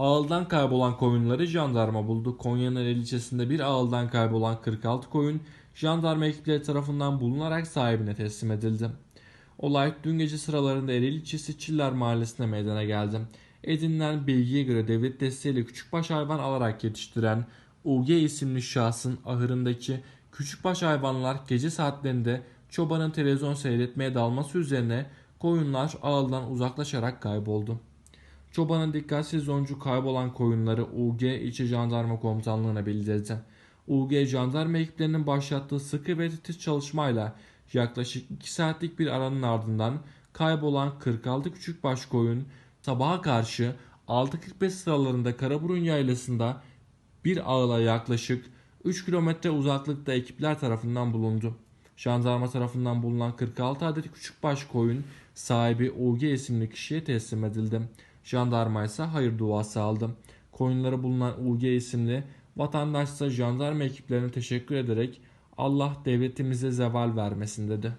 Ağıldan kaybolan koyunları jandarma buldu. Konya'nın Ereğli ilçesinde bir ağıldan kaybolan 46 koyun jandarma ekipleri tarafından bulunarak sahibine teslim edildi. Olay dün gece sıralarında Ereğli ilçesi Çiller mahallesinde meydana geldi. Edinilen bilgiye göre devlet desteğiyle küçükbaş hayvan alarak yetiştiren UG isimli şahsın ahırındaki küçükbaş hayvanlar gece saatlerinde çobanın televizyon seyretmeye dalması üzerine koyunlar ağıldan uzaklaşarak kayboldu. Çobanın dikkatsiz sonucu kaybolan koyunları UG İlçe Jandarma Komutanlığı'na bildirdi. UG jandarma ekiplerinin başlattığı sıkı ve titiz çalışmayla yaklaşık 2 saatlik bir aranın ardından kaybolan 46 küçükbaş koyun sabaha karşı 6.45 sıralarında Karaburun Yaylası'nda bir ağla yaklaşık 3 kilometre uzaklıkta ekipler tarafından bulundu. Jandarma tarafından bulunan 46 adet küçükbaş koyun sahibi UG isimli kişiye teslim edildi. Jandarma ise hayır duası aldı. Koyunları bulunan UG isimli vatandaş ise jandarma ekiplerine teşekkür ederek Allah devletimize zeval vermesin dedi.